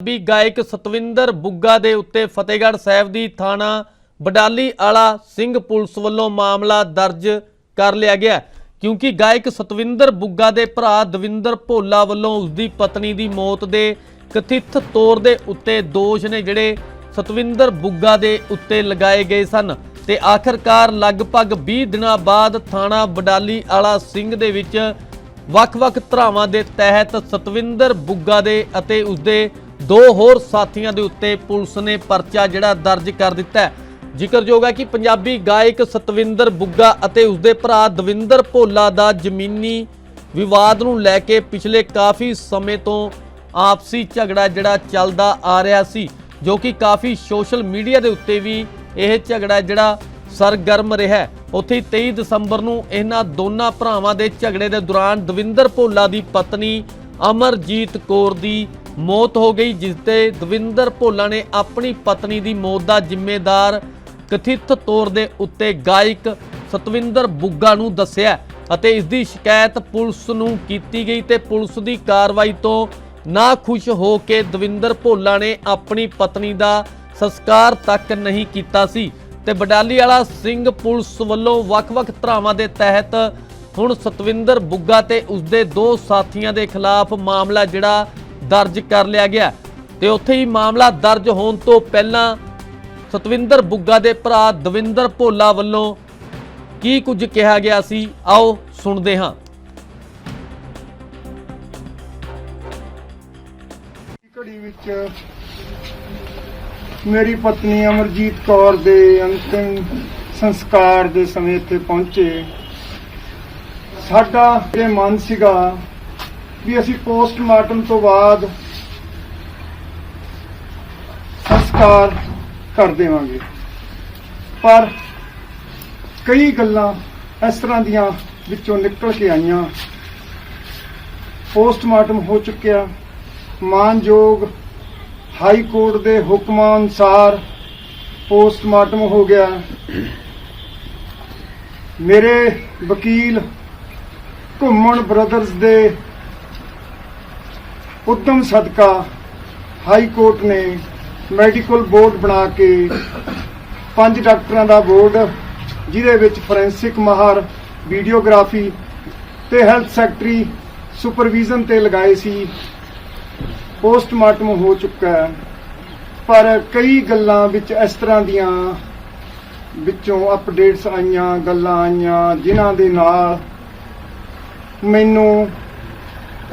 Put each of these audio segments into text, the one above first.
ਵੀ ਗਾਇਕ ਸਤਵਿੰਦਰ ਬੁੱਗਾ ਦੇ ਉੱਤੇ ਫਤਿਹਗੜ੍ਹ ਸਾਹਿਬ ਦੀ ਥਾਣਾ ਬਡਾਲੀ ਆਲਾ ਸਿੰਘ ਪੁਲਿਸ ਵੱਲੋਂ ਮਾਮਲਾ ਦਰਜ ਕਰ ਲਿਆ ਗਿਆ ਕਿਉਂਕਿ ਗਾਇਕ ਸਤਵਿੰਦਰ ਬੁੱਗਾ ਦੇ ਭਰਾ ਦਵਿੰਦਰ ਭੋਲਾ ਵੱਲੋਂ ਉਸ ਦੀ ਪਤਨੀ ਦੀ ਮੌਤ ਦੇ ਕਥਿਤ ਤੌਰ ਦੇ ਉੱਤੇ ਦੋਸ਼ ਨੇ ਜਿਹੜੇ ਸਤਵਿੰਦਰ ਬੁੱਗਾ ਦੇ ਉੱਤੇ ਲਗਾਏ ਗਏ ਸਨ ਤੇ ਆਖਰਕਾਰ ਲਗਭਗ 20 ਦਿਨਾਂ ਬਾਅਦ ਥਾਣਾ ਬਡਾਲੀ ਆਲਾ ਸਿੰਘ ਦੇ ਵਿੱਚ ਵੱਖ-ਵੱਖ ਧਰਾਵਾਂ ਦੇ ਤਹਿਤ ਸਤਵਿੰਦਰ ਬੁੱਗਾ ਦੇ ਅਤੇ ਉਸਦੇ ਦੋ ਦੋ ਹੋਰ ਸਾਥੀਆਂ ਦੇ ਉੱਤੇ ਪੁਲਿਸ ਨੇ ਪਰਚਾ ਜਿਹੜਾ ਦਰਜ ਕਰ ਦਿੱਤਾ ਹੈ। ਜ਼ਿਕਰਯੋਗ ਹੈ ਕਿ ਪੰਜਾਬੀ ਗਾਇਕ ਸਤਵਿੰਦਰ ਬੁੱਗਾ ਅਤੇ ਉਸਦੇ ਭਰਾ ਦਵਿੰਦਰ ਭੋਲਾ ਦਾ ਜ਼ਮੀਨੀ ਵਿਵਾਦ ਨੂੰ ਲੈ ਕੇ ਪਿਛਲੇ ਕਾਫੀ ਸਮੇਂ ਤੋਂ ਆਪਸੀ ਝਗੜਾ ਜਿਹੜਾ ਚੱਲਦਾ ਆ ਰਿਹਾ ਸੀ, ਜੋ ਕਿ ਕਾਫੀ ਸੋਸ਼ਲ ਮੀਡੀਆ ਦੇ ਉੱਤੇ ਵੀ ਇਹ ਝਗੜਾ ਜਿਹੜਾ ਸਰਗਰਮ ਰਿਹਾ ਉੱਥੇ ਹੀ 23 ਦਸੰਬਰ ਨੂੰ ਇਹਨਾਂ ਦੋਨਾਂ ਭਰਾਵਾਂ ਦੇ ਝਗੜੇ ਦੇ ਦੌਰਾਨ ਦਵਿੰਦਰ ਭੋਲਾ ਦੀ ਪਤਨੀ ਅਮਰਜੀਤ ਕੌਰ ਦੀ ਮੌਤ ਹੋ ਗਈ, ਜਿਸ ਤੇ ਦਵਿੰਦਰ ਭੋਲਾ ਨੇ ਆਪਣੀ ਪਤਨੀ ਦੀ ਮੌਤ ਦਾ ਜ਼ਿੰਮੇਦਾਰ ਕਥਿਤ ਤੌਰ ਦੇ ਉੱਤੇ ਗਾਇਕ ਸਤਵਿੰਦਰ ਬੁੱਗਾ ਨੂੰ ਦੱਸਿਆ ਅਤੇ ਇਸ ਦੀ ਸ਼ਿਕਾਇਤ ਪੁਲਿਸ ਨੂੰ ਕੀਤੀ ਗਈ ਤੇ ਪੁਲਿਸ ਦੀ ਕਾਰਵਾਈ ਤੋਂ ਨਾ ਖੁਸ਼ ਹੋ ਕੇ ਦਵਿੰਦਰ ਭੋਲਾ ਨੇ ਆਪਣੀ ਪਤਨੀ ਦਾ ਸੰਸਕਾਰ ਤੱਕ ਨਹੀਂ ਕੀਤਾ ਸੀ ਤੇ ਬਡਾਲੀ ਵਾਲਾ ਸਿੰਘ ਪੁਲਿਸ ਵੱਲੋਂ ਵੱਖ-ਵੱਖ ਧਰਾਵਾਂ ਦੇ ਤਹਿਤ ਹੁਣ ਸਤਵਿੰਦਰ ਬੁੱਗਾ ਤੇ ਉਸਦੇ ਦੋ ਸਾਥੀਆਂ ਦੇ ਖਿਲਾਫ ਮਾਮਲਾ ਜਿਹੜਾ ਦਰਜ ਕਰ ਲਿਆ ਗਿਆ ਤੇ ਉੱਥੇ ਹੀ ਮਾਮਲਾ ਦਰਜ ਹੋਣ ਤੋਂ ਪਹਿਲਾਂ ਸਤਵਿੰਦਰ ਬੁੱਗਾ ਦੇ ਭਰਾ ਦਵਿੰਦਰ ਭੋਲਾ ਵੱਲੋਂ ਕੀ ਕੁਝ ਕਿਹਾ ਗਿਆ ਸੀ? ਆਓ ਸੁਣਦੇ ਹਾਂ। ਘੜੀ ਵਿੱਚ ਮੇਰੀ ਪਤਨੀ ਅਮਰਜੀਤ ਕੌਰ ਦੇ ਅੰਤਿਮ ਸੰਸਕਾਰ ਦੇ ਸਮੇਂ ਤੇ ਪਹੁੰਚੇ। ਸਾਡਾ ਇਹ ਮਨ ਸੀਗਾ ਵੀ ਅਸੀਂ ਪੋਸਟਮਾਰਟਮ ਤੋਂ ਬਾਅਦ ਸੰਸਕਾਰ ਕਰ ਦੇਵਾਂਗੇ। ਪਰ ਕਈ ਗੱਲਾਂ ਇਸ ਤਰ੍ਹਾਂ ਦੀਆਂ ਵਿੱਚੋਂ ਨਿਕਲ ਕੇ ਆਈਆਂ। ਪੋਸਟਮਾਰਟਮ ਹੋ ਚੁੱਕਿਆ। ਮਾਨਯੋਗ ਹਾਈ ਕੋਰਟ ਦੇ ਹੁਕਮਾਂ ਅਨੁਸਾਰ ਪੋਸਟਮਾਰਟਮ ਹੋ ਗਿਆ। ਮੇਰੇ ਵਕੀਲ ਘੁੰਮਣ ਬ੍ਰਦਰਜ਼ ਦੇ ਉਦਮ ਸਦਕਾ ਹਾਈ ਕੋਰਟ ਨੇ ਮੈਡੀਕਲ ਬੋਰਡ ਬਣਾ ਕੇ ਪੰਜ ਡਾਕਟਰਾਂ ਦਾ ਬੋਰਡ, ਜਿਹਦੇ ਵਿੱਚ ਫੋਰੈਂਸਿਕ ਮਾਹਰ, ਵੀਡੀਓਗ੍ਰਾਫੀ ਤੇ ਹੈਲਥ ਸੈਕਟਰੀ ਸੁਪਰਵਿਜ਼ਨ ਤੇ ਲਗਾਏ ਸੀ। ਪੋਸਟਮਾਰਟਮ ਹੋ ਚੁੱਕਾ ਹੈ। ਪਰ ਕਈ ਗੱਲਾਂ ਵਿੱਚ ਇਸ ਤਰ੍ਹਾਂ ਦੀਆਂ ਵਿੱਚੋਂ ਅਪਡੇਟਸ ਆਈਆਂ, ਗੱਲਾਂ ਆਈਆਂ, ਜਿਨ੍ਹਾਂ ਦੇ ਨਾਲ ਮੈਨੂੰ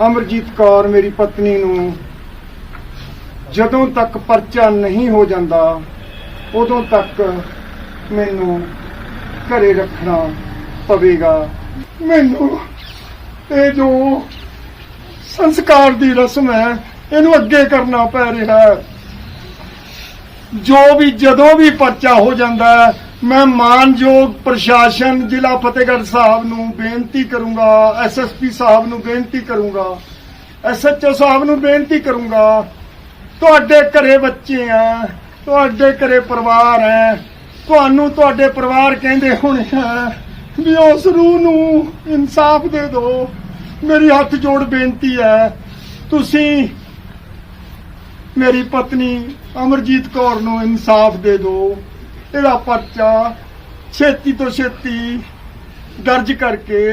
ਅਮਰਜੀਤ ਕੌਰ ਮੇਰੀ ਪਤਨੀ ਨੂੰ ਜਦੋਂ ਤੱਕ ਪਰਚਾ ਨਹੀਂ ਹੋ ਜਾਂਦਾ, ਉਦੋਂ ਤੱਕ ਮੈਨੂੰ ਘਰੇ ਰੱਖਣਾ ਪਵੇਗਾ। ਮੈਨੂੰ ਇਹ ਜੋ ਸੰਸਕਾਰ ਦੀ ਰਸਮ ਹੈ, ਇਹਨੂੰ ਅੱਗੇ ਕਰਨਾ ਪੈ ਰਿਹਾ ਹੈ। ਜੋ ਵੀ, ਜਦੋਂ ਵੀ ਪਰਚਾ ਹੋ ਜਾਂਦਾ ਹੈ ਮੈਂ ਮਾਨਯੋਗ ਪ੍ਰਸ਼ਾਸਨ ਜ਼ਿਲ੍ਹਾ ਫਤਿਹਗੜ੍ਹ ਸਾਹਿਬ ਨੂੰ ਬੇਨਤੀ ਕਰੂੰਗਾ ਐਸਐਸਪੀ ਸਾਹਿਬ ਨੂੰ ਬੇਨਤੀ ਕਰੂੰਗਾ ਐਸਐਚਓ ਸਾਹਿਬ ਨੂੰ ਬੇਨਤੀ ਕਰੂੰਗਾ, ਤੁਹਾਡੇ ਘਰੇ ਬੱਚੇ ਆ, ਤੁਹਾਡੇ ਘਰੇ ਪਰਿਵਾਰ ਹੈ ਤੁਹਾਨੂੰ ਤੁਹਾਡੇ ਪਰਿਵਾਰ ਕਹਿੰਦੇ ਹੋਣੇ ਆ ਵੀ ਉਸ ਰੂਹ ਨੂੰ ਇਨਸਾਫ ਦੇ ਦਿਓ ਮੇਰੀ ਹੱਥ ਜੋੜ ਬੇਨਤੀ ਹੈ, ਤੁਸੀਂ ਮੇਰੀ ਪਤਨੀ ਅਮਰਜੀਤ ਕੌਰ ਨੂੰ ਇਨਸਾਫ ਦੇ ਦਿਓ ਇਹਦਾ ਪਰਚਾ ਛੇਤੀ ਤੋਂ ਛੇਤੀ ਦਰਜ ਕਰਕੇ